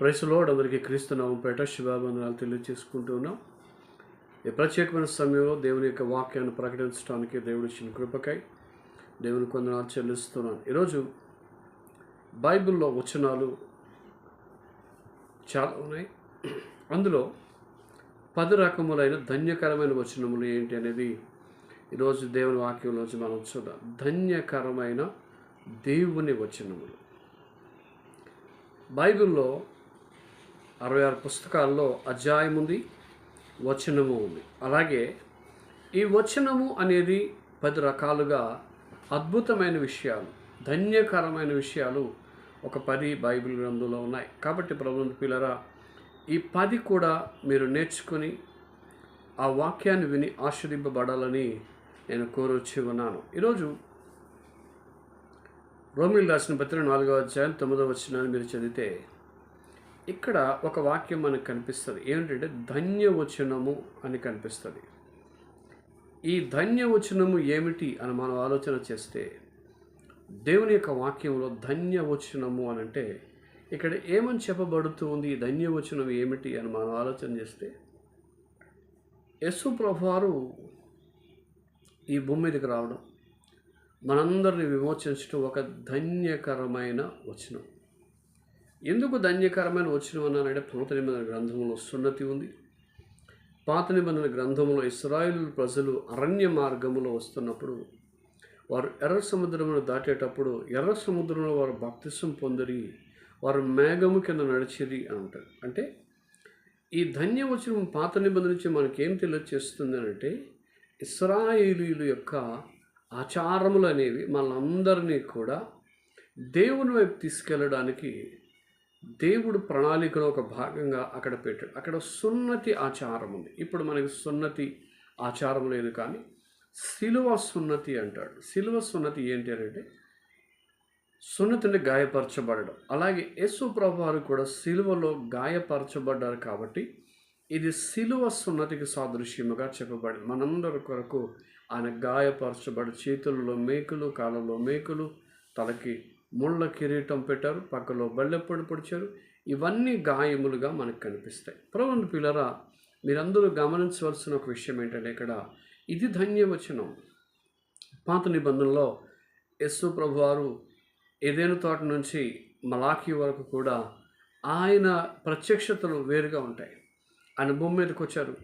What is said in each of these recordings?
ప్రైస్లో అందరికీ క్రీస్తు నామంపేట శుభాబంధనాలు తెలియజేసుకుంటూ ఉన్నాం. ఈ ప్రత్యేకమైన సమయంలో దేవుని యొక్క వాక్యాన్ని ప్రకటించడానికి దేవుడు ఇచ్చిన కృపకై దేవుని కొందనాలు చెల్లిస్తున్నాను ఈరోజు బైబిల్లో వచనాలు చాలా ఉన్నాయి. అందులో పది రకములైన ధన్యకరమైన వచనములు ఏంటి అనేది ఈరోజు దేవుని వాక్యంలోంచి మనం చూద్దాం. ధన్యకరమైన దేవుని వచనములు. బైబిల్లో అరవై ఆరు పుస్తకాల్లో అధ్యాయం ఉంది వచనము ఉంది. అలాగే ఈ వచనము అనేది పది రకాలుగా అద్భుతమైన విషయాలు ధన్యకరమైన విషయాలు ఒక పది బైబిల్ గ్రంథంలో ఉన్నాయి. కాబట్టి ప్రభుత్వ పిల్లరా ఈ పది కూడా మీరు నేర్చుకొని ఆ వాక్యాన్ని విని ఆశ్రదింపబడాలని నేను కోరొచ్చి ఉన్నాను. ఈరోజు రోమిల్ రాసిన పత్రిక నాలుగవ అధ్యాయం తొమ్మిదవ వచ్చినాన్ని మీరు చదివితే ఇక్కడ ఒక వాక్యం మనకు కనిపిస్తుంది. ఏంటంటే ధన్యవచనము అని కనిపిస్తుంది. ఈ ధన్యవచనము ఏమిటి అని మనం ఆలోచన చేస్తే దేవుని యొక్క వాక్యంలో ధన్యవచనము అని అంటే ఇక్కడ ఏమని చెప్పబడుతుంది ఈ ధన్యవచనం ఏమిటి అని మనం ఆలోచన చేస్తే యశు ప్రభువారు ఈ భూమి మీదకి రావడం మనందరిని విమోచించడం ఒక ధన్యకరమైన వచనం. ఎందుకు ధన్యకరమైన వచనం అన్నానంటే పాత నిబంధన గ్రంథంలో సున్నతి ఉంది. పాత నిబంధన గ్రంథంలో ఇస్రాయిల్ ప్రజలు అరణ్య మార్గములో వస్తున్నప్పుడు వారు ఎర్ర సముద్రమును దాటేటప్పుడు ఎర్ర సముద్రంలో వారు బాప్తిసం పొందిరి వారు మేఘము కింద నడిచిరి అని అంటారు. అంటే ఈ ధన్యవచనం పాత నిబంధన నుంచి మనకేం తెలియచేస్తుంది అంటే ఇస్రాయేలీల యొక్క ఆచారములు అనేవి మనందరినీ కూడా దేవుని వైపు తీసుకెళ్ళడానికి దేవుడు ప్రణాళికలో ఒక భాగంగా అక్కడ పెట్టాడు అక్కడ సున్నతి ఆచారం ఉంది. ఇప్పుడు మనకి సున్నతి ఆచారం లేదు కానీ సిలువ సున్నతి అంటాడు. సిలువ సున్నతి ఏంటి అంటే సున్నతిని గాయపరచబడడం. అలాగే యేసు ప్రభువారు కూడా సిలువలో గాయపరచబడ్డారు కాబట్టి ఇది సిలువ సున్నతికి సాదృశ్యముగా చెప్పబడింది. మనందరి కొరకు ఆయన గాయపరచబడి చేతులలో మేకులు కాళ్ళలో మేకులు తలకి ముళ్ళ కిరీటం పెట్టారు పక్కలో బల్లెప్పొడి పొడిచారు. ఇవన్నీ గాయములుగా మనకు కనిపిస్తాయి. ప్రభుని పిల్లరా మీరందరూ గమనించవలసిన ఒక విషయం ఏంటంటే ఇక్కడ ఇది ధన్యవచనం. పాత నిబంధనలో యస్సు ప్రభువారు ఏదైనా తోట నుంచి మలాఖీ వరకు కూడా ఆయన ప్రత్యక్షతలు వేరుగా ఉంటాయి. ఆయన భూమి మీదకి వచ్చారు.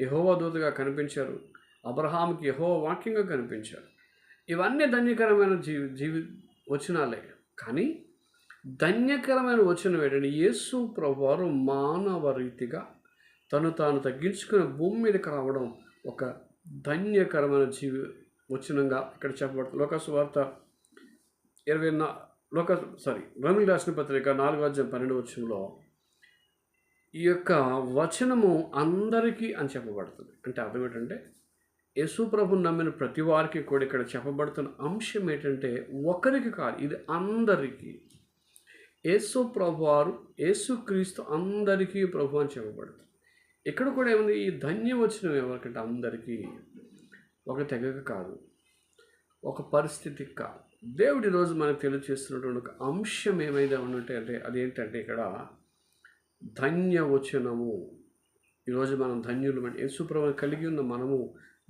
యహోవా దూతగా కనిపించారు. అబ్రహాంకి యహోవ వాక్యంగా కనిపించారు. ఇవన్నీ ధన్యకరమైన జీవి జీవి వచనాలే. కానీ ధన్యకరమైన వచనం ఏంటంటే యేసు ప్రభువారు మానవ రీతిగా తను తాను తగ్గించుకుని భూమి మీదకి రావడం ఒక ధన్యకరమైన జీవి వచనంగా ఇక్కడ చెప్పబడుతుంది. లోకస్ వార్త ఇరవై నా లోక సారీ రమిల్ రాసిన పత్రిక నాలుగు అధ్యాయం పన్నెండు వచనంలో ఈ యొక్క వచనము అందరికీ అని చెప్పబడుతుంది. అంటే అర్థం ఏంటంటే యశుప్రభు నమ్మిన ప్రతి వారికి కూడా ఇక్కడ చెప్పబడుతున్న అంశం ఏంటంటే ఒకరికి కాదు ఇది అందరికీ. యేసు ప్రభు వారు యేసుక్రీస్తు అందరికీ ప్రభు అని చెప్పబడుతుంది. ఇక్కడ కూడా ఏముంది? ఈ ధన్యవచనం ఎవరికంటే అందరికీ. ఒక తెగక కాదు ఒక పరిస్థితికి కాదు. దేవుడు ఈరోజు మనకు తెలియజేస్తున్నటువంటి ఒక అంశం ఏమైనా ఉంటే అంటే అదేంటంటే ఇక్కడ ధన్యవచనము. ఈరోజు మనం ధన్యులు అంటే యేసుప్రభుని కలిగి ఉన్న మనము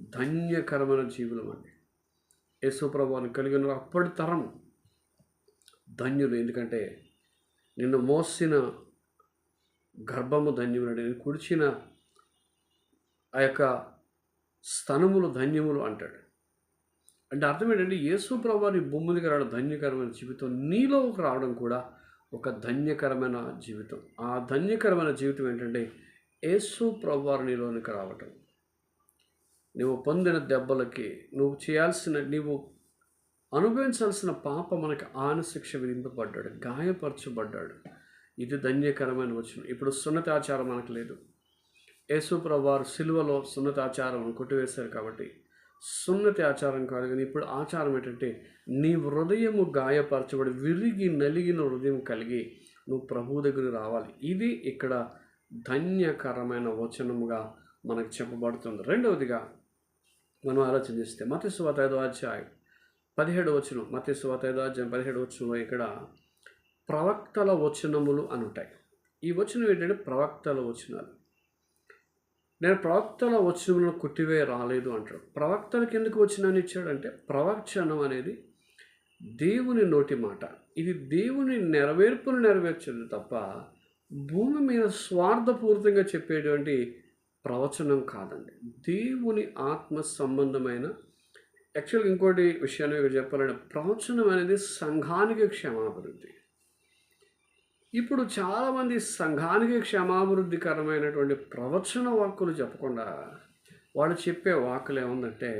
ధన్యకరమైన జీవులం అండి యేసుప్రభుని కలిగి ఉన్న అప్పటి తరం ధన్యులు. ఎందుకంటే నిన్ను మోసిన గర్భము ధన్యములు నేను కుడిచిన ఆ యొక్క స్తనములు ధన్యములు అంటాడు. అంటే అర్థం ఏంటంటే యేసు ప్రభాని భూములకి రావడం ధన్యకరమైన జీవితం. నీలోకి రావడం కూడా ఒక ధన్యకరమైన జీవితం. ఆ ధన్యకరమైన జీవితం ఏంటంటే యేసు ప్రభువారు నీలోనికి రావటం. నువ్వు పొందిన దెబ్బలకి నువ్వు చేయాల్సిన నీవు అనుభవించాల్సిన పాప మనకి ఆనశిక్ష విధింపబడ్డాడు గాయపరచబడ్డాడు. ఇది ధన్యకరమైన వచ్చిన ఇప్పుడు సున్నతాచారం మనకు లేదు. యేసు వారు సిలువలో సున్నతాచారం కొట్టివేశారు కాబట్టి సున్నతి ఆచారం కాదు కానీ ఇప్పుడు ఆచారం ఏంటంటే నీ హృదయము గాయపరచబడి విరిగి నలిగిన హృదయం కలిగి నువ్వు ప్రభు దగ్గర రావాలి. ఇది ఇక్కడ ధన్యకరమైన వచనముగా మనకు చెప్పబడుతుంది. రెండవదిగా మనం ఆలోచన చేస్తే మతస్వాత ఐదో అధ్యాయం పదిహేడు వచనం మతస్వాత ఐదో అధ్యాయం పదిహేడు వచనంలో ఇక్కడ ప్రవక్తల వచనములు అని ఉంటాయి. ఈ వచనం ఏంటంటే ప్రవక్తల వచనాలు. నేను ప్రవక్తల వచనములను కొట్టివే రాలేదు అంటాడు. ప్రవక్తలకు ఎందుకు వచనాన్ని ఇచ్చాడంటే ప్రవచనం అనేది దేవుని నోటి మాట. ఇది దేవుని నెరవేర్పును నెరవేర్చదు తప్ప భూమి మీద స్వార్థపూరితంగా చెప్పేటువంటి ప్రవచనం కాదండి. దేవుని ఆత్మ సంబంధమైన యాక్చువల్గా ఇంకోటి విషయాన్ని ఇక్కడ చెప్పాలంటే ప్రవచనం అనేది సంఘానికి క్షమాభివృద్ధి. ఇప్పుడు చాలామంది సంఘానికి క్షమాభివృద్ధికరమైనటువంటి ప్రవచన వాక్కులు చెప్పకుండా వాళ్ళు చెప్పే వాక్కులు ఏముందంటే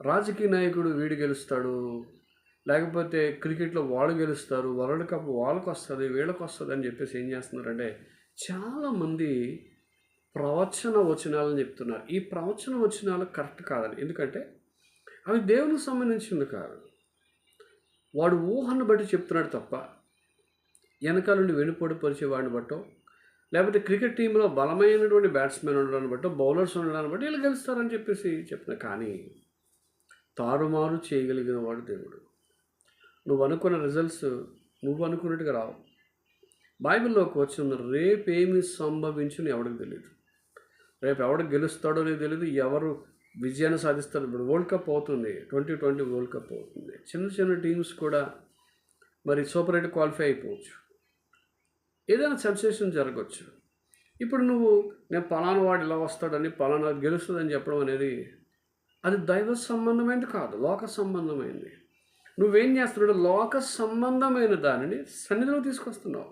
రాజకీయ నాయకుడు వీడు గెలుస్తాడు లేకపోతే క్రికెట్లో వాళ్ళు గెలుస్తారు వరల్డ్ కప్ వాళ్ళకి వస్తుంది వీళ్ళకి వస్తుంది అని చెప్పేసి ఏం చేస్తున్నారంటే చాలామంది ప్రవచన వచనాలని చెప్తున్నారు. ఈ ప్రవచన వచనాలు కరెక్ట్ కాదని. ఎందుకంటే అవి దేవునికి సంబంధించింది కాదు. వాడు ఊహను బట్టి చెప్తున్నాడు తప్ప వెనకాల నుండి వెనుపడి పరిచే వాడిని బట్టో లేకపోతే క్రికెట్ టీంలో బలమైనటువంటి బ్యాట్స్మెన్ ఉండడాన్ని బట్టో బౌలర్స్ ఉండడాన్ని బట్టి వీళ్ళు గెలుస్తారని చెప్పేసి చెప్పిన. కానీ తారుమారు చేయగలిగిన వాడు దేవుడు. నువ్వు అనుకున్న రిజల్ట్స్ నువ్వు అనుకున్నట్టుగా రావు. బైబిల్లోకి వచ్చిన రేపేమి సంభవించుని ఎవడికి తెలియదు రేపు ఎవడు గెలుస్తాడో అనేది తెలియదు ఎవరు విజయాన్ని సాధిస్తారు ఇప్పుడు వరల్డ్ కప్ అవుతుంది ట్వంటీ ట్వంటీ వరల్డ్ కప్ అవుతుంది. చిన్న చిన్న టీమ్స్ కూడా మరి సూపర్ ఎయిట్ క్వాలిఫై అయిపోవచ్చు. ఏదైనా సెన్సేషన్ జరగవచ్చు ఇప్పుడు నువ్వు నేను పలానా వాడు ఇలా వస్తాడని పలానా గెలుస్తుందని చెప్పడం అనేది అది దైవ సంబంధమైనది కాదు లోక సంబంధమైనది నువ్వేం చేస్తున్నాడు లోక సంబంధమైన దానిని సన్నిధిలో తీసుకొస్తున్నావు.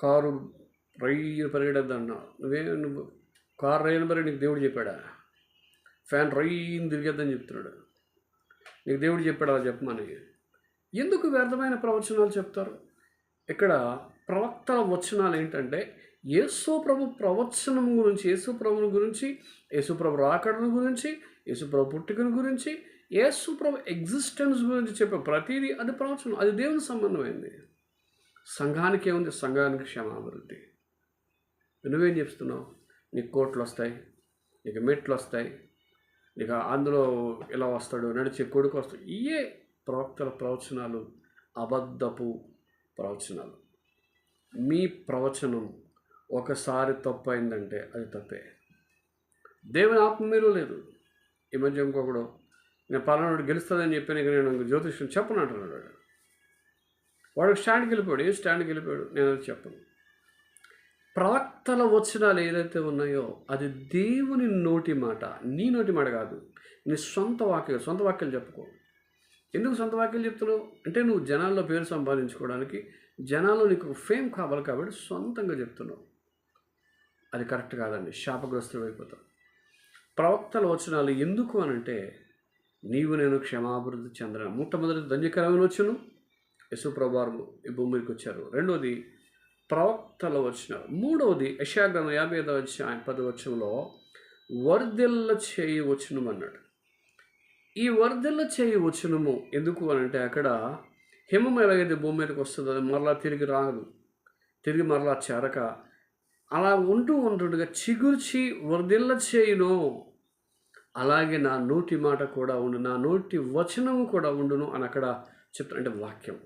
కారు రైలు పరిగెడద్దన్నావు నువ్వే నువ్వు కారు రైలు మరి నీకు దేవుడు చెప్పాడా? ఫ్యాన్ రైన్ తిరిగేద్దని చెప్తున్నాడు. నీకు దేవుడు చెప్పాడు? అలా చెప్పమని ఎందుకు వ్యర్థమైన ప్రవచనాలు చెప్తారు? ఇక్కడ ప్రవక్తల వచనాలు ఏంటంటే యేసుప్రభు ప్రవచనం గురించి యేసు ప్రభుని గురించి యేసుప్రభు రాకడను గురించి యేసుప్రభు పుట్టుకను గురించి యేసుప్రభు ఎగ్జిస్టెన్స్ గురించి చెప్పే ప్రతిదీ అది ప్రవచనం. అది దేవుని సంబంధమైంది. సంఘానికి ఏముంది? సంఘానికి క్షమాభివృద్ధి. నువ్వేం చెప్తున్నావు? నీకు కోట్లు వస్తాయి నీకు మెట్లు వస్తాయి నీకు అందులో ఇలా వస్తాడు నడిచే కొడుకు వస్తాడు. ఇయే ప్రవక్తల ప్రవచనాలు అబద్ధపు ప్రవచనాలు. మీ ప్రవచనం ఒకసారి తప్పు అయిందంటే అది తప్పే. దేవుని ఆత్మ మీరు లేదు. ఈ మధ్య ఇంకొకడు నేను పలానాడు గెలుస్తుందని చెప్పి నీకు నేను జ్యోతిష్యం చెప్పను అంటున్నాడు వాడు. స్టాండ్కి వెళ్ళిపోయాడు. ఏ స్టాండ్కి వెళ్ళిపోయాడు? నేను అది చెప్పను. ప్రవక్తల వచనాలు ఏదైతే ఉన్నాయో అది దేవుని నోటి మాట నీ నోటి మాట కాదు. నీ సొంత వాక్యాలు సొంత వాక్యాలు చెప్పుకో. ఎందుకు సొంత వాక్యాలు చెప్తున్నావు? అంటే నువ్వు జనాల్లో పేరు సంపాదించుకోవడానికి జనాల్లో నీకు ఫేమ్ కావాలి కాబట్టి సొంతంగా చెప్తున్నావు. అది కరెక్ట్ కాదండి. శాపగ్రస్తులు అయిపోతావు ప్రవక్తల వచనాలు ఎందుకు అనంటే నీవు నేను క్షమాభివృద్ధి చెందడం మొట్టమొదటి ధన్యకరమైన వచ్చును యశుప్రభారు ఈ భూమికి వచ్చారు. రెండోది ప్రవక్తల వచ్చినారు మూడవది యశాగ్రంథం యాభై ఐదవ వచ్చిన పది వర్ధిల్ల చేయి వచనం అన్నాడు. ఈ వర్ధిల్ల చేయి వచనము ఎందుకు అని అంటే అక్కడ హిమం ఎలాగైతే భూమి మీదకి వస్తుందో అది మరలా తిరిగి రాదు. తిరిగి మరలా చేరక అలా ఉంటూ ఉంటుండగా చిగుర్చి వర్ధిల్ల చేయును అలాగే నా నోటి మాట కూడా ఉండు నా నోటి వచనము కూడా ఉండును అని అక్కడ చెప్తాను అంటే వాక్యం.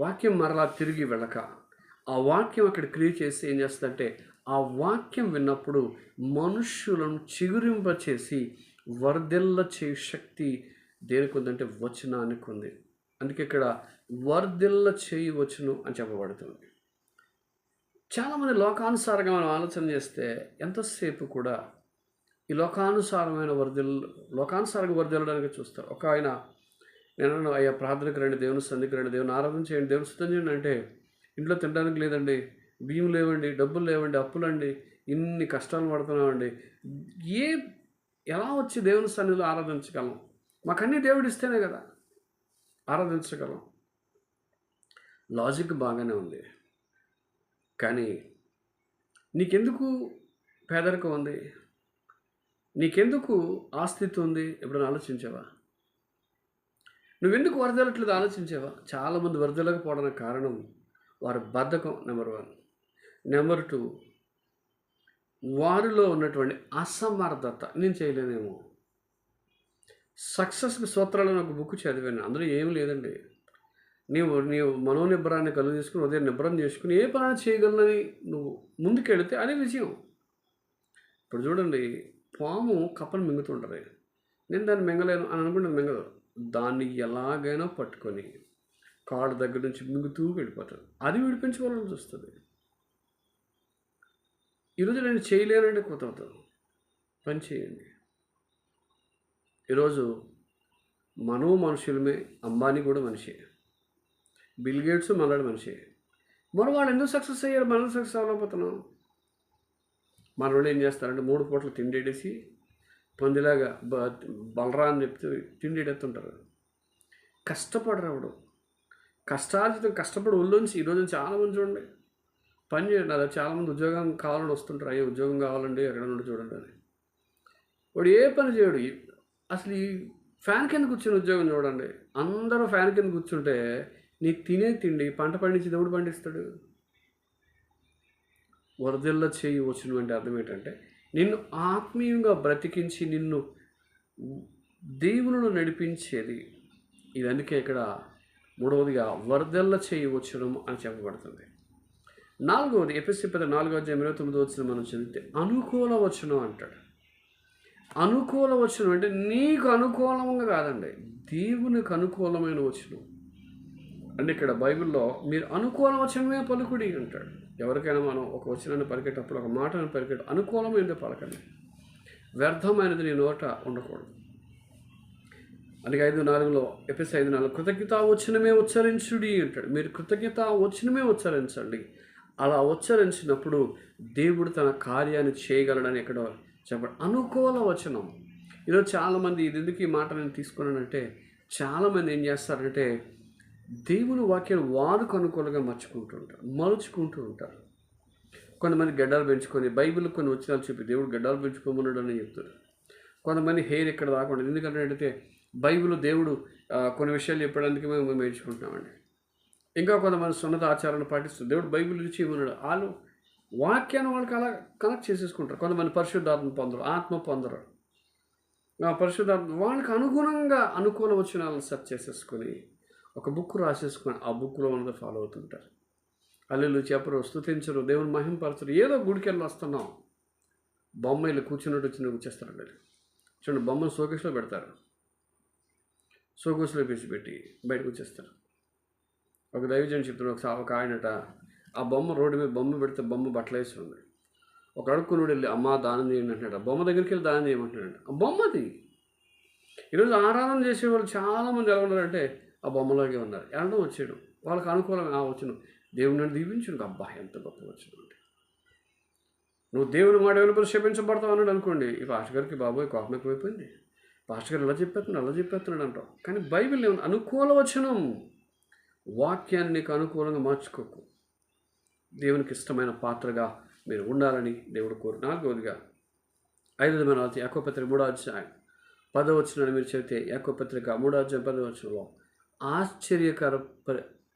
వాక్యం మరలా తిరిగి వెళ్ళక ఆ వాక్యం అక్కడ క్రియేట్ చేసి ఏం చేస్తుందంటే ఆ వాక్యం విన్నప్పుడు మనుష్యులను చిగురింపచేసి వర్ధిల్ల చే శక్తి దేనికి ఉందంటే వచనానికి ఉంది అందుకే ఇక్కడ వర్ధిల్ల చేయి వచ్చును అని చెప్పబడుతుంది. చాలామంది లోకానుసారంగా మనం ఆలోచన చేస్తే ఎంతసేపు కూడా ఈ లోకానుసారమైన వర్ధిల్ లోకానుసారంగా వర్ధిల్లడానికి చూస్తారు. ఒక ఆయన నేను అయ్యా ప్రార్థనకు రండి దేవుని సంధికి రండి దేవుని ఆరాధన చేయండి దేవుని సిద్ధం చేయండి అంటే ఇంట్లో తినడానికి లేదండి. బియ్యం లేవండి డబ్బులు లేవండి అప్పులండి. ఇన్ని కష్టాలు పడుతున్నామండి. ఏ ఎలా వచ్చి దేవుని సన్నిధిలో ఆరాధించగలం? మాకన్నీ దేవుడు ఇస్తేనే కదా ఆరాధించగలం. లాజిక్ బాగానే ఉంది. కానీ నీకెందుకు పేదరికం ఉంది? నీకెందుకు ఆస్తిత్వం ఉంది? ఎప్పుడైనా ఆలోచించావా? నువ్వెందుకు వరదలట్లేదు ఆలోచించావా? చాలామంది వరదలకపోవడానికి కారణం వారి బద్ధకం నెంబర్ వన్. నెంబర్ టూ వారిలో ఉన్నటువంటి అసమర్థత. నేను చేయలేనేమో. సక్సెస్కి సూత్రాలను ఒక బుక్ చదివాను. అందులో ఏం లేదండి. నీవు నీవు మనోనిబ్బరాన్ని కలుగు చేసుకుని ఉదయం నిబ్బరం చేసుకుని ఏ పని చేయగలనని నువ్వు ముందుకెడితే అదే విజయం. ఇప్పుడు చూడండి పాము కప్పను మింగుతుంటుంది నేను దాన్ని మింగలేను అని అనుకుంటే మింగదు. దాన్ని ఎలాగైనా పట్టుకొని కాడు దగ్గర నుంచి మింగుతూ వెళ్ళిపోతుంది అది విడిపించుకోవాలని చూస్తుంది ఈరోజు నేను చేయలేనంటే కుదరదు పని చేయండి. ఈరోజు మనో మనుషులమే అంబానీ కూడా మనిషి. బిల్ గేట్స్ మనలాడు మనిషే. మరి వాళ్ళు ఎందుకు సక్సెస్ అయ్యారు? మనం సక్సెస్ అవ్వలేకపోతున్నాం. మన వాళ్ళు ఏం చేస్తారంటే మూడు పూటలు తిండేసి పందిలాగా బ బలరా అని చెప్తే తిండేడెత్తుంటారు కష్టపడరావడం. కష్టార్జితం కష్టపడి ఒళ్ళొంచి ఈరోజు చాలామంది చూడండి. పని చేయండి అలా చాలామంది ఉద్యోగం కావాలని వస్తుంటారు. అయ్యే ఉద్యోగం కావాలండి ఎక్కడ నుండి చూడండి అని. వాడు ఏ పని చేయడు. అసలు ఈ ఫ్యాన్ కింద కూర్చుని ఉద్యోగం చూడండి. అందరూ ఫ్యాన్ కింద కూర్చుంటే నీకు తినే తిండి పంట పండించి దేవుడు పండిస్తాడు? వరదల్లో చేయి వచ్చినటువంటి అర్థం ఏంటంటే నిన్ను ఆత్మీయంగా బ్రతికించి నిన్ను దేవులను నడిపించేది. ఇది అందుకే ఇక్కడ మూడవదిగా వరదల్ల చేయి వచ్చడం అని చెప్పబడుతుంది. నాలుగవది ఎపిసి పెద్ద నాలుగో అధ్యాయం ఇరవై తొమ్మిది వచ్చిన మనం చదివితే అనుకూల వచనం అంటాడు. అనుకూల వచనం అంటే నీకు అనుకూలంగా కాదండి దేవునికి అనుకూలమైన వచనం అంటే ఇక్కడ బైబిల్లో మీరు అనుకూల వచనమే పలుకుడి అంటాడు. ఎవరికైనా మనం ఒక వచనాన్ని పలికేటప్పుడు ఒక మాటను పలికేట అనుకూలమైనది పలకండి. వ్యర్థమైనది నీ నోట ఉండకూడదు. అందుకే ఐదు నాలుగులో ఎపిస్ ఐదు నాలుగు కృతజ్ఞత వచ్చినమే ఉచ్చరించుడి అంటాడు. మీరు కృతజ్ఞత వచ్చినమే ఉచ్చరించండి. అలా ఉచ్చరించినప్పుడు దేవుడు తన కార్యాన్ని చేయగలడని ఎక్కడో చెప్పాడు అనుకూల వచనం. ఈరోజు చాలామంది ఇది ఎందుకు ఈ మాట నేను తీసుకున్నానంటే చాలామంది ఏం చేస్తారంటే దేవుని వాక్యం వారికి అనుకూలంగా మర్చుకుంటూ ఉంటారు మలుచుకుంటూ ఉంటారు. కొంతమంది గడ్డలు పెంచుకొని బైబిల్ కొన్ని వచ్చినాలు చెప్పి దేవుడు గడ్డలు పెంచుకోమన్నాడు అని చెప్తారు కొంతమంది హెయిర్ ఇక్కడ రాకుండా ఎందుకంటే బైబిల్ దేవుడు కొన్ని విషయాలు చెప్పడానికి మేము మేము నేర్చుకుంటున్నామండి. ఇంకా కొంతమంది సున్నత ఆచారాన్ని పాటిస్తారు దేవుడు బైబిల్ నుంచి ఏమన్నాడు? వాళ్ళు వాక్యాన్ని వాళ్ళకి అలా కనెక్ట్ చేసేసుకుంటారు. కొంతమంది పరిశుద్ధాత్మ పొందరు ఆత్మ పొందరు. ఆ పరిశుద్ధాత్మ వాళ్ళకి అనుగుణంగా అనుకూల వచనాలను సెర్చ్ చేసేసుకొని ఒక బుక్ రాసేసుకొని ఆ బుక్లో ఉన్నది ఫాలో అవుతుంటారు. అల్లులు చెప్పరు స్థుతించరు దేవుని మహింపరచరు. ఏదో గుడికి వెళ్ళి వస్తున్నాం బొమ్మలు కూర్చున్నట్టు వచ్చిన కూర్చేస్తారు చూడండి బొమ్మను షోకేస్లో పెడతారు. షోకేస్లో పెట్టి బయటకు వచ్చేస్తారు ఒక దైవజన్ చెప్తున్నాడు ఒక ఒక ఆయనట ఆ బొమ్మ రోడ్డు మీద బొమ్మ పెడితే బొమ్మ బట్టలేసి ఉంది. ఒక అడుక్కునుడు వెళ్ళి అమ్మ దానం చేయండి అంటున్నాడు. ఆ బొమ్మ దగ్గరికి వెళ్ళి దానం చేయమంటున్నాడు ఆ బొమ్మది ఈరోజు ఆరాధన చేసే వాళ్ళు చాలామంది ఎలా ఉన్నారంటే ఆ బొమ్మలాగే ఉన్నారు. వెళ్ళడం వచ్చాడు. వాళ్ళకి అనుకూలం ఆ వచ్చును. దేవుని నన్ను దీవించును అబ్బా ఎంత గొప్ప వచ్చిన అంటే. నువ్వు దేవుని మాట ఎవరిపై క్షమించబడతావు అన్నాడు అనుకోండి. ఈ పాస్టర్ గారికి బాబోయ్ కోపం ఎక్కువైపోయింది. పాస్టర్ గారు ఎలా చెప్పేస్తున్నాడు? అలా చెప్పేస్తున్నాడు అంటాం. కానీ బైబిల్ ఏమన్నా అనుకూల వచనం. వాక్యాన్ని నీకు అనుకూలంగా మార్చుకోకు. దేవునికి ఇష్టమైన పాత్రగా మీరు ఉండాలని దేవుడు కోరు. నాలుగవదిగా ఐదవది మన యాకోపత్రిక మూడో అధ్యాయం పదో మీరు చెబితే యాకోపత్రిక మూడో అధ్యాయం పదో వచ్చినలో ఆశ్చర్యకర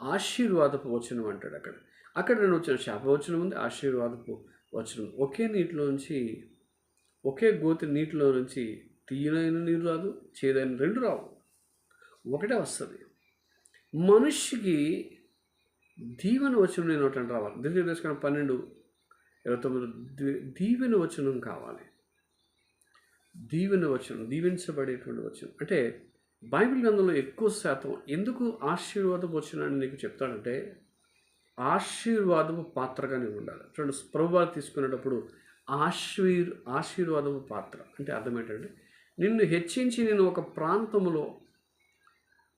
ఆశీర్వాదపు వచనం అంటాడు అక్కడ. అక్కడ రెండు వచ్చిన శాపవచనం ఉంది ఆశీర్వాదపు వచనం ఒకే నీటిలో నుంచి ఒకే గోతి నీటిలో నుంచి తీయనైన నీరు రాదు చేదైన రెండు రావు. ఒకటే వస్తుంది. మనిషికి దీవెన వచనం నేను ఒకటి రావాలి. ద్వితీయ దశకం పన్నెండు ఇరవై తొమ్మిది దీ- దీవెన వచనం కావాలి. దీవెన వచనం దీవించబడేటువంటి వచనం. అంటే బైబిల్ గ్రంథంలో ఎక్కువ శాతం ఎందుకు ఆశీర్వాదం వచనాన్ని నీకు చెప్తాడంటే ఆశీర్వాదపు పాత్రగా నీవు ఉండాలి. చూడండి ప్రభువారు తీసుకునేటప్పుడు ఆశీర్ ఆశీర్వాదపు పాత్ర. అంటే అర్థం ఏంటంటే నిన్ను హెచ్చించి నేను ఒక ప్రాంతంలో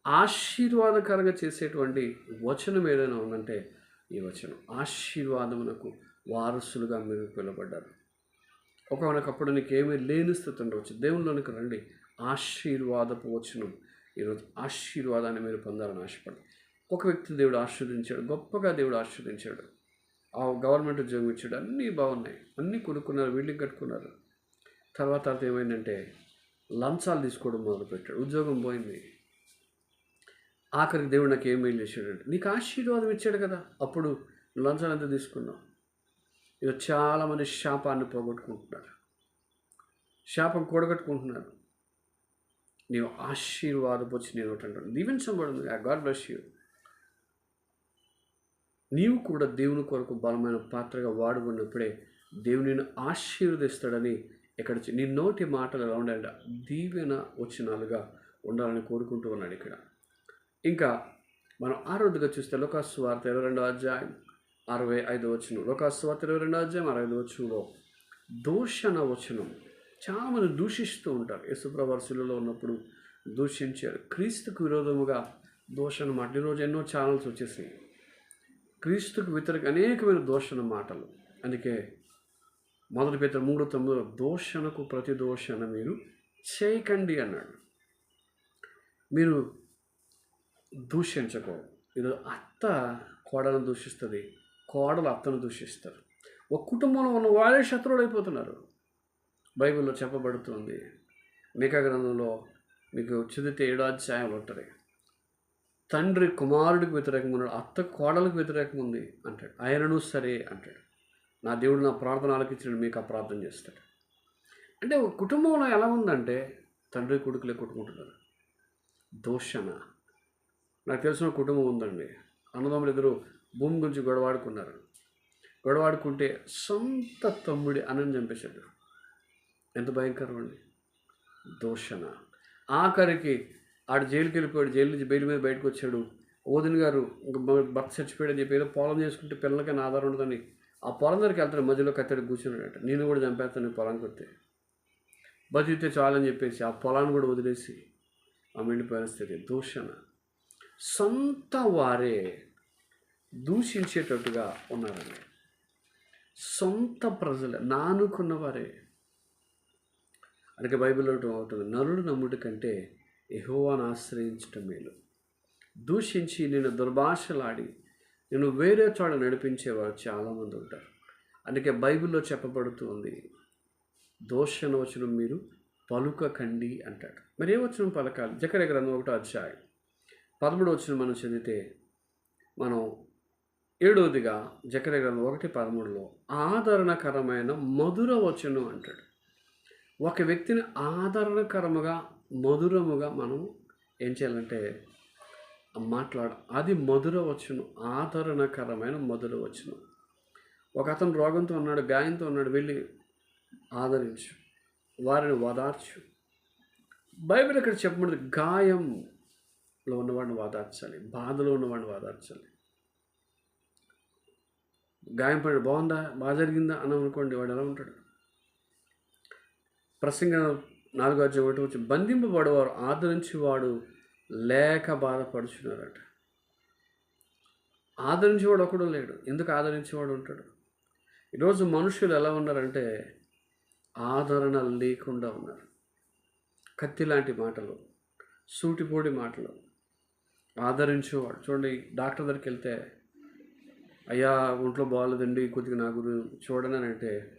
ఆశీర్వాదకరంగా చేసేటువంటి వచనం ఏదైనా ఉందంటే ఈ వచనం. ఆశీర్వాదమునకు వారసులుగా మీరు పిలువబడ్డారు. ఒకనొకప్పుడు నీకేమీ లేని స్థితి ఉండవచ్చు. దేవుళ్ళనికి రండి. ఆశీర్వాదపు వచనం. ఈరోజు ఆశీర్వాదాన్ని మీరు పొందాలని ఆశపడి ఒక వ్యక్తి దేవుడు ఆశీర్వదించాడు. గొప్పగా దేవుడు ఆశీర్వదించాడు. ఆ గవర్నమెంట్ ఉద్యోగం ఇచ్చాడు. అన్నీ బాగున్నాయి. అన్నీ కొనుక్కున్నారు. బిల్డింగ్ కట్టుకున్నారు. తర్వాత తర్వాత ఏమైందంటే లంచాలు తీసుకోవడం మొదలుపెట్టాడు. ఉద్యోగం పోయింది. ఆఖరికి దేవుడు నాకు ఏమేం చేశాడంటే నీకు ఆశీర్వాదం ఇచ్చాడు కదా అప్పుడు లంచాలు ఎంత తీసుకున్నావు? ఇక చాలామంది శాపాన్ని పోగొట్టుకుంటున్నారు. శాపం కూడగట్టుకుంటున్నారు. నీవు ఆశీర్వాదం వచ్చి నేను ఒకటి అంటాను దీవించబడింది. God bless you. నీవు కూడా దేవుని కొరకు బలమైన పాత్రగా వాడుకున్నప్పుడే దేవుని ఆశీర్వదిస్తాడని ఇక్కడ నీ నోటి మాటలు ఎలా ఉండాలి దీవెన వచ్చినాలుగా ఉండాలని కోరుకుంటూ ఉన్నాడు ఇక్కడ. ఇంకా మనం ఆరోగ్యంగా చూస్తే లోకాసు వార్త ఇరవై రెండో అధ్యాయం అరవై ఐదు వచనం. లోకాసు వార్త ఇరవై రెండో అధ్యాయం అరవై ఐదు వచనంలో దూషణ వచనం. చాలామంది దూషిస్తూ ఉంటారు. యేసుప్రవర్సులలో ఉన్నప్పుడు దూషించారు. క్రీస్తుకు విరోధముగా దోషణ మాటలు. ఈరోజు ఎన్నో ఛానల్స్ వచ్చేసాయి క్రీస్తుకు వ్యతిరేక అనేకమైన దోషణ మాటలు. అందుకే మొదటి పేద మూడు తొమ్మిదిలో దోషణకు ప్రతి దోషణ మీరు చేయకండి అన్నాడు. మీరు దూషించకూడదు ఇది అత్త కోడలను దూషిస్తుంది కోడలు అత్తను దూషిస్తారు. ఒక కుటుంబంలో ఉన్న వాళ్ళే శత్రువులు అయిపోతున్నారు. బైబిల్లో చెప్పబడుతుంది మేకా గ్రంథంలో మీకు చదివితే ఏడో అధ్యాయంలో ఉంటుంది. తండ్రి కుమారుడికి వ్యతిరేకంగా ఉన్నాడు అత్త కోడలకు వ్యతిరేకంగా ఉంది అంటాడు. ఆయనను సరే అంటాడు. నా దేవుడు నా ప్రార్థన ఆలకించిన మీకు ఆ ప్రార్థన చేస్తాడు. అంటే ఒక కుటుంబంలో ఎలా ఉందంటే తండ్రి కొడుకులే కొట్టుకుంటున్నారు. దోషణ. నాకు తెలిసిన ఒక కుటుంబం ఉందండి. అన్నదమ్ములు ఇద్దరు భూమి గురించి గొడవాడుకున్నారు. గొడవాడుకుంటే సొంత తమ్ముడి అన్నని చంపేశాడు. ఎంత భయంకరం అండి. దోషణ. ఆఖరికి ఆడు జైలుకి వెళ్ళిపోయాడు. జైలు నుంచి బెయిల్ మీద బయటకు వచ్చాడు. ఓదిన్ గారు ఇంక బ- భర్త చచ్చిపోయాడని చెప్పి ఏదో పొలం చేసుకుంటే పిల్లలకైనా ఆధారం ఉండదని ఆ పొలం దగ్గరికి వెళ్తాడు మధ్యలో కత్తడి కూర్చున్నాడట. నేను కూడా చంపేస్తాను పొలం పొలానికి వస్తే బతికితే చాలని చెప్పేసి ఆ పొలాన్ని కూడా వదిలేసి ఆమె వెళ్ళిపోయిన స్థితి దూషణ. సొంత వారే దూషించేటట్టుగా ఉన్నారండి. సొంత ప్రజలు నానుకున్న వారే. అందుకే బైబిల్లో ఉంటుంది నరుడు నమ్ముడి కంటే ఎహోవాను ఆశ్రయించటం మేలు. దూషించి నేను దుర్భాషలాడి నేను వేరే చోట నడిపించేవారు చాలామంది ఉంటారు. అందుకే బైబిల్లో చెప్పబడుతుంది దోషణ వచనం మీరు పలుకకండి అంటాడు. మరి ఏ వచనం పలకాలి? జకర గ్రంథం ఒకటో అధ్యాయం పదమూడు వచనం మనం చదివితే మనం ఏడవదిగా జకర గ్రంథం ఒకటి పదమూడులో ఆదరణకరమైన మధుర వచనం అంటాడు. ఒక వ్యక్తిని ఆదరణకరముగా మధురముగా మనం ఏం చేయాలంటే మాట్లాడ అది మధుర వచ్చును ఆదరణకరమైన మధుర వచ్చును ఒక అతను రోగంతో ఉన్నాడు గాయంతో ఉన్నాడు వెళ్ళి ఆదరించు వారిని ఓదార్చు. బైబిల్ ఇక్కడ చెప్పబడింది గాయంలో ఉన్నవాడిని ఓదార్చాలి బాధలో ఉన్నవాడిని ఓదార్చాలి. గాయం పడి బాగుందా? బాగా జరిగిందా? అని అనుకోండి వాడు ఎలా ఉంటాడు? ప్రసంగ నాలుగో అధ్యాయం ఒకటి వచ్చి బంధింపబడేవారు ఆదరించేవాడు లేక బాధపడుచున్నారట. ఆదరించేవాడు ఒకడు లేడు. ఎందుకు ఆదరించేవాడు ఉంటాడు? ఈరోజు మనుషులు ఎలా ఉన్నారంటే ఆదరణ లేకుండా ఉన్నారు. కత్తి లాంటి మాటలు సూటిపోటి మాటలు. ఆదరించేవాడు. చూడండి డాక్టర్ దగ్గరికి వెళ్తే అయ్యా ఒంట్లో బాగాలేదండి కొద్దిగా నా గురు చూడనని అంటే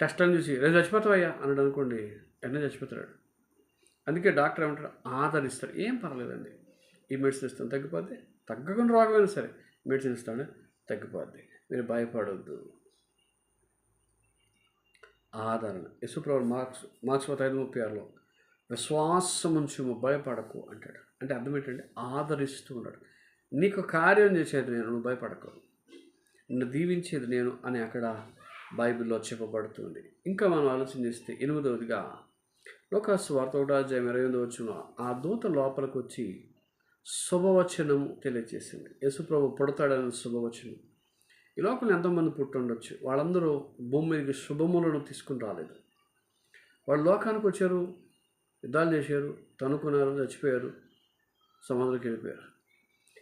టెస్ట్ అని చూసి రేపు చచ్చిపోతావు అయ్యా అన్నాడు అనుకోండి వెంటనే చచ్చిపోతాడు. అందుకే డాక్టర్ ఏమంటాడు? ఆదరిస్తాడు. ఏం పర్లేదండి. ఈ మెడిసిన్ ఇస్తాను తగ్గిపోద్ది. తగ్గకుండా రాకపోయినా సరే మెడిసిన్ ఇస్తాను తగ్గిపోద్ది. మీరు భయపడొద్దు. ఆదరణ. యశుప్రభు మార్క్స్ మార్క్స్ ఐదు ముప్పై ఆరులో విశ్వాసం భయపడకు అంటాడు. అంటే అర్థం ఏంటంటే ఆదరిస్తూ ఉన్నాడు. నీకు కార్యం చేసేది నేను నువ్వు భయపడకు. నిన్ను దీవించేది నేను అని అక్కడ బైబిల్లో చెప్పబడుతుంది. ఇంకా మనం ఆలోచన చేస్తే ఎనిమిదవదిగా లోక వార్త ఒకటో అధ్యాయం ఇరవై ఎనిమిది వచ్చిన ఆ దూత లోపలికి వచ్చి శుభవచనం తెలియజేసింది యేసుప్రభు పుడతాడని శుభవచనం. ఈ లోపల ఎంతోమంది పుట్టుండొచ్చు. వాళ్ళందరూ భూమి మీదకి శుభములను తీసుకుని రాలేదు. వాళ్ళు లోకానికి వచ్చారు యుద్ధాలు చేశారు తనుకున్నారు చచ్చిపోయారు సముద్రంకి వెళ్ళిపోయారు.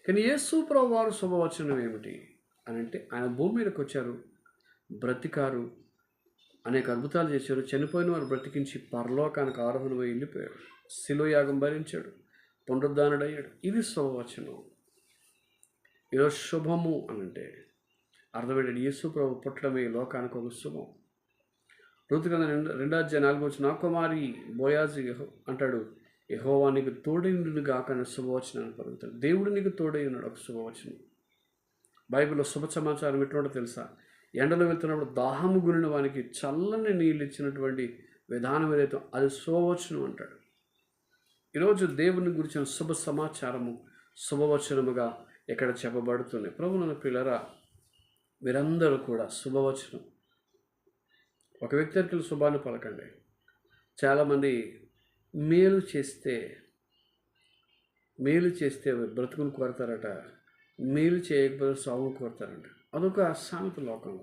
కానీ యేసు ప్రభు వారు శుభవచనం ఏమిటి? అని అంటే ఆయన భూమి మీదకి వచ్చారు బ్రతికారు అనేక అద్భుతాలు చేశారు. చనిపోయిన వారు బ్రతికించి పరలోకానికి ఆరోహణమై వెళ్ళిపోయాడు శిలోయాగం భరించాడు. పునరుద్ధానుడయ్యాడు. ఇది శుభవచనం ఈరోజు శుభము అని అంటే అర్థమేంటంటే యేసు ప్రభు పుట్టడమే లోకానికి ఒక శుభం. ఋతుకంద రెండు రెండో అధ్యాయ నాలుగు వచ్చిన కుమారి బోయాజు అంటాడు. యహోవా నీకు తోడైండును గాక అనే శుభవచనాన్ని పలుకుతాడు. దేవుడు నీకు తోడై ఉన్నాడు. ఒక శుభవచనం. బైబిల్లో శుభ సమాచారం ఎట్లుంటో తెలుసా? ఎండలో వెళ్తున్నప్పుడు దాహము గురిన వానికి చల్లని నీళ్ళు ఇచ్చినటువంటి విధానం ఏదైతే అది శుభవచనం అంటాడు. ఈరోజు దేవుని గురించిన శుభ సమాచారము శుభవచనముగా ఇక్కడ చెప్పబడుతుంది. ప్రభుత్వ పిల్లరా మీరందరూ కూడా శుభవచనం. ఒక వ్యక్తి దగ్గర శుభాన్ని పలకండి. చాలామంది మేలు చేస్తే మేలు చేస్తే బ్రతుకుని కోరతారట. మేలు చేయకపోతే సాగు కోరతారంట. అదొక సామెత లోకం.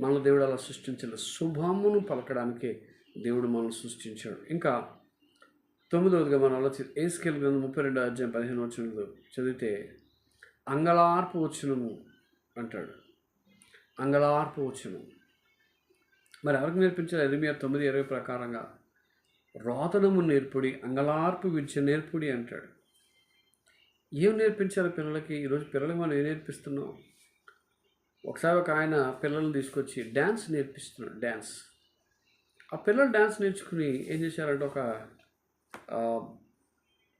మన దేవుడు అలా సృష్టించిన శుభమును పలకడానికే దేవుడు మనల్ని సృష్టించాడు. ఇంకా తొమ్మిదవదిగా మనం ఆలోచి ఏసుకెల్ గ్రంథం ముప్పై రెండు అధ్యాయం పదిహేను వచ్చినది చదివితే అంగళార్పు వచ్చినము అంటాడు. అంగళార్పు వచ్చును మరి ఎవరికి నేర్పించాలి ఎనిమిది తొమ్మిది ఇరవై ప్రకారంగా రోదనము నేర్పుడి అంగళార్పు విద్య నేర్పుడి అంటాడు. ఏం నేర్పించాలి పిల్లలకి? ఈరోజు పిల్లలకి మనం ఏం నేర్పిస్తున్నాం? ఒకసారి ఒక ఆయన పిల్లల్ని తీసుకొచ్చి డ్యాన్స్ నేర్పిస్తున్నాడు డ్యాన్స్ ఆ పిల్లలు డ్యాన్స్ నేర్చుకుని ఏం చేశారంటే ఒక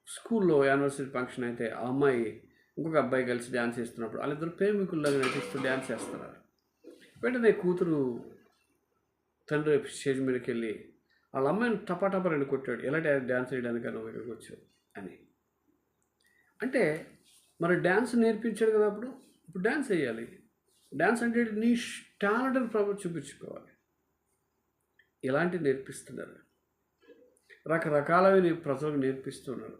స్కూల్లో యానివర్సరీ ఫంక్షన్ అయితే ఆ అమ్మాయి ఇంకొక అబ్బాయి కలిసి డ్యాన్స్ చేస్తున్నప్పుడు వాళ్ళిద్దరు ప్రేమికుల్లాగా నటిస్తూ డ్యాన్స్ చేస్తున్నారు. వెంటనే కూతురు తండ్రి స్టేజ్ మీదకి వెళ్ళి వాళ్ళ అమ్మాయిని టపాటపా రెండు కొట్టాడు ఎలా డ్యాన్స్ వేయడానికి నువ్వు ఇక్కడికి వచ్చావు? అని. అంటే మరి డ్యాన్స్ నేర్పించాడు కదా అప్పుడు ఇప్పుడు డ్యాన్స్ వేయాలి. డ్యాన్స్ అంటే నీ టాలెంట్ని ప్రభు చూపించుకోవాలి. ఇలాంటివి నేర్పిస్తున్నారు. రకరకాలవి ప్రజలకు నేర్పిస్తున్నారు.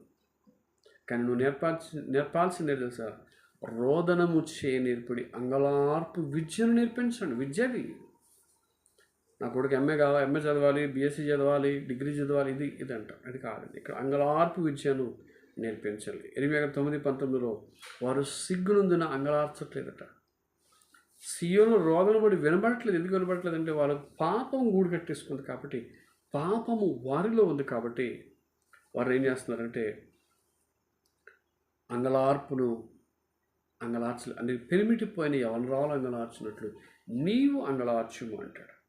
కానీ నువ్వు నేర్పాల్సి నేర్పాల్సిందే తెలుసా? రోదనము చే నేర్పడి అంగలార్పు విద్యను నేర్పించండి విద్యవి నా కొడుకు ఎంఏ కావాలి ఎంఏ చదవాలి బీఎస్సీ చదవాలి డిగ్రీ చదవాలి ఇది ఇది అంట. అది కాదు ఇక్కడ అంగలార్పు విద్యను నేర్పించాలి ఎనిమిది వందల తొమ్మిది పంతొమ్మిదిలో వారు సిగ్గునందున అంగలార్చట్లేదట. సీఎంలో రోదన పడి వినబడట్లేదు. ఎందుకు వినబడట్లేదు అంటే వాళ్ళు పాపం గూడు కట్టేసుకుంది కాబట్టి పాపము వారిలో ఉంది కాబట్టి వారు ఏం చేస్తున్నారంటే అంగలార్పును అంగలార్చలు అంటే పెరిమిటిపోయిన ఎవరు అంగలార్చినట్లు నీవు అంగలార్చుము అంటాడు.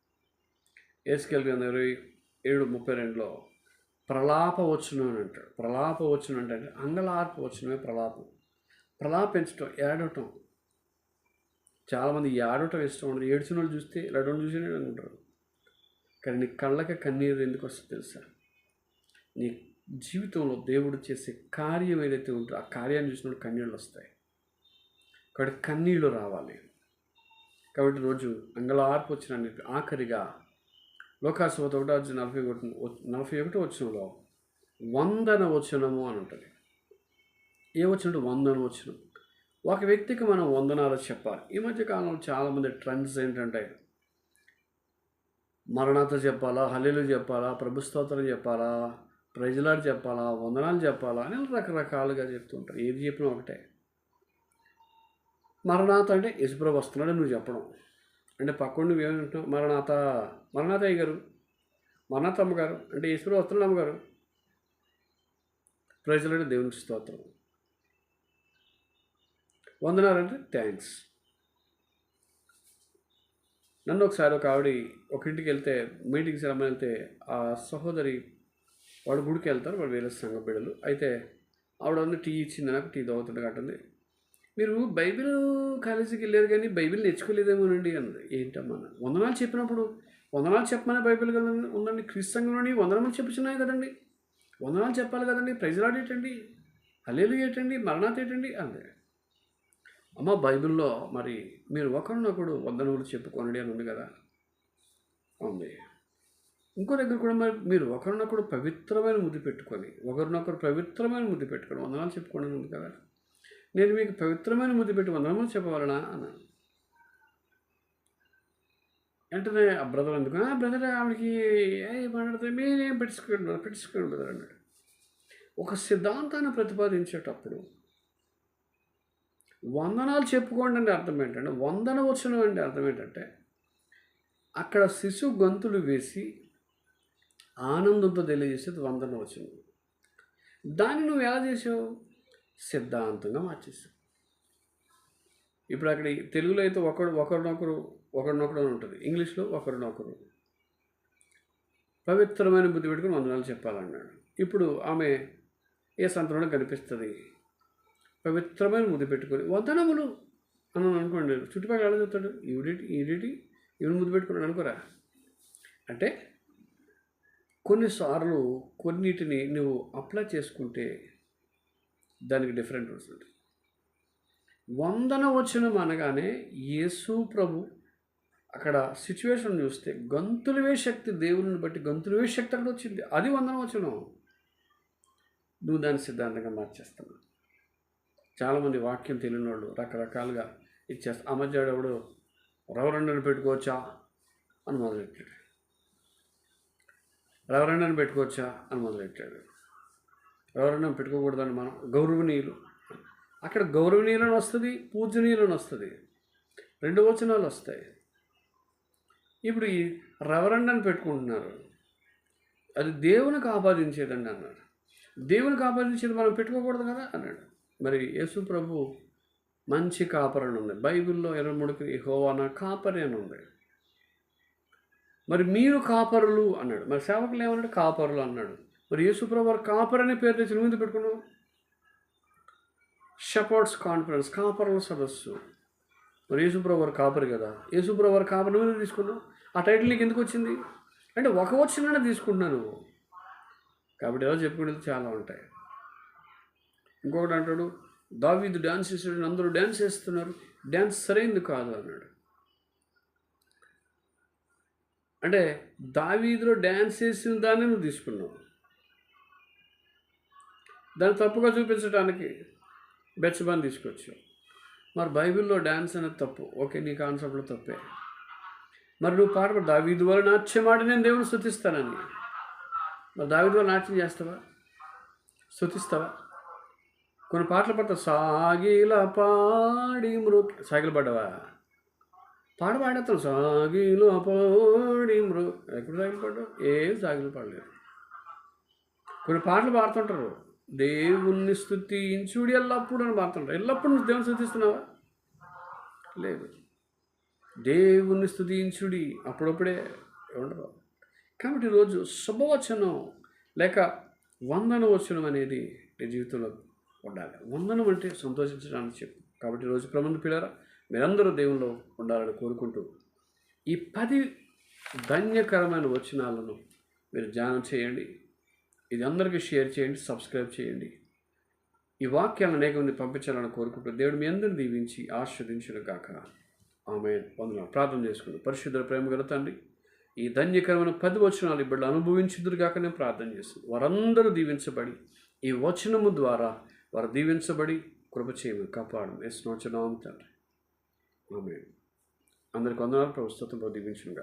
ఏసుకెళ్ళి ఇరవై ఏడు ముప్పై రెండులో ప్రలాప వచ్చును అని అంటాడు. ప్రలాప వచ్చును అంటే అంగలార్పు వచ్చునమే ప్రలాపం. ప్రలాపించటం ఏడటం చాలామంది ఏడవటం ఇష్టం ఉండదు. ఏడ్చిన వాళ్ళు చూస్తే లడ్డు చూసి అనుకుంటారు కానీ నీ కళ్ళకి కన్నీరు ఎందుకు వస్తుంది తెలుసా? నీ జీవితంలో దేవుడు చేసే కార్యం ఏదైతే ఉంటుందో ఆ కార్యాన్ని చూసినప్పుడు కన్నీళ్ళు వస్తాయి. కాబట్టి కన్నీళ్ళు రావాలి. కాబట్టి రోజు అంగళార్పు వచ్చిన ఆఖరిగా లోకాసువత ఒకటో వచ్చిన నలభై ఒకటి నలభై ఒకటో వచనంలో వందన వచనము అని ఉంటుంది. ఏ వచ్చినట్టు వందన వచనం? ఒక వ్యక్తికి మనం వందనాలు చెప్పాలి. ఈ మధ్య కాలంలో చాలామంది ట్రెండ్స్ ఏంటంటే మరణాత చెప్పాలా హల్లీలు చెప్పాలా ప్రభుస్తోత్రం చెప్పాలా ప్రజలాడు చెప్పాలా వందనాలు చెప్పాలా అని రకరకాలుగా చెప్తుంటారు ఏది చెప్పినా ఒకటే. మరణాత అంటే యశుప్రభు వస్తున్నాడు నువ్వు చెప్పడం. అంటే పక్కన నువ్వు ఏమంటున్నావు మరణాత మరణాతయ్య గారు మరణాత అమ్మగారు అంటే యశుప్రభు వస్తున్నాడు అమ్మగారు. ప్రజలంటే దేవునికి స్తోత్రం. వందనాలంటే థ్యాంక్స్ నన్ను ఒకసారి ఒక ఆవిడ ఒక ఇంటికి వెళ్తే మీటింగ్స్ రమ్మని వెళ్తే ఆ సహోదరి వాడు గుడికి వెళ్తారు వాడు వేరే సంఘ బిడ్డలు. అయితే ఆవిడ అన్న టీ ఇచ్చింది నాకు టీ తాగుతుండే కట్టండి మీరు బైబిల్ కాలేజీకి వెళ్ళారు కానీ బైబిల్ నేర్చుకోలేదేమోనండి అన్నది ఏంటమ్మా వందనాలు చెప్పినప్పుడు వందనాలు చెప్పమని బైబిల్ కదండి ఉందండి క్రిస్తంగంలోని వందనాలు చెప్పుచున్నాయి కదండి. వందనాలు చెప్పాలి కదండి ప్రైజ్లాడ్ ఏటండి? హల్లేలు ఏటండి? మరణాత ఏటండి? అందే. అమ్మ బైబిల్లో మరి మీరు ఒకరినొకడు వందనములు చెప్పుకోనండి అని ఉంది కదా? ఉంది. ఇంకో దగ్గర కూడా మరి మీరు ఒకరినొకడు పవిత్రమైన ముద్దు పెట్టుకొని ఒకరినొకరు పవిత్రమైన ముద్దు పెట్టుకొని వందనాలు చెప్పుకోండి అని ఉంది కదా? నేను మీకు పవిత్రమైన ముద్దు పెట్టి వందనములు చెప్పవాలనా? అన్నాను. వెంటనే ఆ బ్రదర్ ఎందుకు? ఆ బ్రదర్ ఆవిడకి ఏ మాట్లాడితే మీరేం పెట్టుకోండి పెట్టుకోండి బ్రదర్ అన్నాడు. ఒక సిద్ధాంతాన్ని ప్రతిపాదించేటప్పుడు వందనాలు చెప్పుకోండి అంటే అర్థం ఏంటంటే వందన వచనం అంటే అర్థం ఏంటంటే అక్కడ శిశు గంతులు వేసి ఆనందంతో తెలియజేసేది వందన వచనం. దాన్ని నువ్వు ఎలా చేసావు? సిద్ధాంతంగా మార్చేసావు. ఇప్పుడు అక్కడ తెలుగులో అయితే ఒకడు ఒకరినొకరు ఒకరినొకరు అని ఉంటుంది. ఇంగ్లీష్లో ఒకరినొకరు. పవిత్రమైన బుద్ధి పెట్టుకుని వందనాలు చెప్పాలన్నాడు. ఇప్పుడు ఆమె ఏ సంతరంలో కనిపిస్తుంది. పవిత్రమైన ముద్దు పెట్టుకొని వందనములు అని అనుకోండి చుట్టుపక్కల ఎలా చెప్తాడు ఈవిడేటి ఈడేటి ఈవిడ ముద్దు పెట్టుకున్నాడు అనుకోరా? అంటే కొన్నిసార్లు కొన్నిటిని నువ్వు అప్లై చేసుకుంటే దానికి డిఫరెంట్ వస్తుంది వందన వచనం అనగానే యేసు ప్రభు అక్కడ సిచ్యువేషన్ చూస్తే గంతులవే శక్తి దేవుని బట్టి గంతులవే శక్తి అక్కడ వచ్చింది. అది వందన వచనం. నువ్వు దాన్ని సిద్ధాంతంగా మార్చేస్తున్నావు. చాలామంది వాక్యం తెలియని వాళ్ళు రకరకాలుగా ఇచ్చేస్తా ఆ మధ్య ఎవడు పెట్టుకోవచ్చా అని మొదలెట్టాడు. రవరండని పెట్టుకోవచ్చా అని మొదలెట్టాడు. రవరండని పెట్టుకోకూడదని మనం గౌరవనీయులు. అక్కడ గౌరవనీయులను వస్తుంది పూజనీయులను వస్తుంది. రెండు వచనాలు వస్తాయి. ఇప్పుడు ఈ రవరండని పెట్టుకుంటున్నారు. అది దేవునికి ఆపాదించేదండి అన్నాడు. దేవునికి ఆపాదించేది మనం పెట్టుకోకూడదు కదా అన్నాడు. మరి యేసు ప్రభు మంచి కాపరని అని ఉంది. బైబిల్లో ఇరవై మూడుకి హోవానా కాపరి అని ఉంది. మరి మీరు కాపరులు అన్నాడు. మరి సేవకులు ఏమన్నాడు? కాపరులు అన్నాడు. మరి యేసుప్రభు వారు కాపర్ అనే పేరు తెచ్చి ముందు పెట్టుకున్నాం షపర్డ్స్ కాన్ఫరెన్స్ కాపరుల సదస్సు. మరి యేసుప్రభు వారు కాపరి కదా. యేసుప్రభు వారు కాపరి నువ్వు తీసుకున్నావు? ఆ టైటిల్ నీకు ఎందుకు వచ్చింది? అంటే ఒక వచ్చిన తీసుకుంటున్నాను కాబట్టి ఏదో చెప్పుకునేది చాలా ఉంటాయి. ఇంకొకటి అంటాడు దావీదు డ్యాన్స్ చేసాడు అందరూ డ్యాన్స్ చేస్తున్నారు. డ్యాన్స్ సరైంది కాదు అన్నాడు. అంటే దావీదులో డ్యాన్స్ చేసిన దాన్ని నువ్వు తీసుకున్నావు. దాన్ని తప్పుగా చూపించడానికి బెచ్చబాన్ తీసుకొచ్చావు. మరి బైబిల్లో డ్యాన్స్ అనేది తప్పు. ఓకే నీ కాన్సెప్ట్లో తప్పే. మరి నువ్వు పాట దావీదు వల్ల నాట్యమాడి నేను దేవుని స్థుతిస్తానని. మరి దావీదు వల్ల నాట్యం చేస్తావా? స్థుతిస్తావా? కొన్ని పాటలు పడతావు సాగిల పాడి మృత సాగిల పడ్డావా పాట పాడేస్తాను సాగిల పాడి మృ ఎక్కడ సాగిలు పడ్డావు ఏం సాగిలు పడలేదు. కొన్ని పాటలు పాడుతుంటారు. దేవుణ్ణి స్థుతించుడు ఎల్లప్పుడు అని పాడుతుంటారు. ఎల్లప్పుడు నువ్వు దేవుని స్థుతిస్తున్నావా లేదు. దేవుణ్ణి స్థుతించుడి అప్పుడప్పుడే ఉండదు కాబట్టి ఈరోజు శుభవచనం లేక వందన వచనం అనేది నీ జీవితంలో ఉండాలి. ఉందని అంటే సంతోషించడానికి చెప్పు. కాబట్టి రోజు ప్రబంధ పిల్లరా మీరందరూ దేవుల్లో ఉండాలని కోరుకుంటూ ఈ పది ధన్యకరమైన వచనాలను మీరు ధ్యానం చేయండి. ఇది అందరికీ షేర్ చేయండి సబ్స్క్రైబ్ చేయండి. ఈ వాక్యాలను అనేక మంది పంపించాలని కోరుకుంటూ దేవుడు మీ అందరిని దీవించి ఆస్వాదించును కాక ఆమె వందన ప్రార్థన చేసుకుంటూ పరిశుద్ధ ప్రేమ గల ఈ ధన్యకరమైన పది వచనాలు ఇప్పుడు అనుభవించుదురు కాక నేను ప్రార్థన చేస్తాను వారందరూ దీవించబడి ఈ వచనము ద్వారా వారు దీవించబడి కృప చేయమని కాపాడు. వేసిన వచనం తండ్రి. ఆమె అందరికి వందనాలు ప్రభుత్వం దీవించును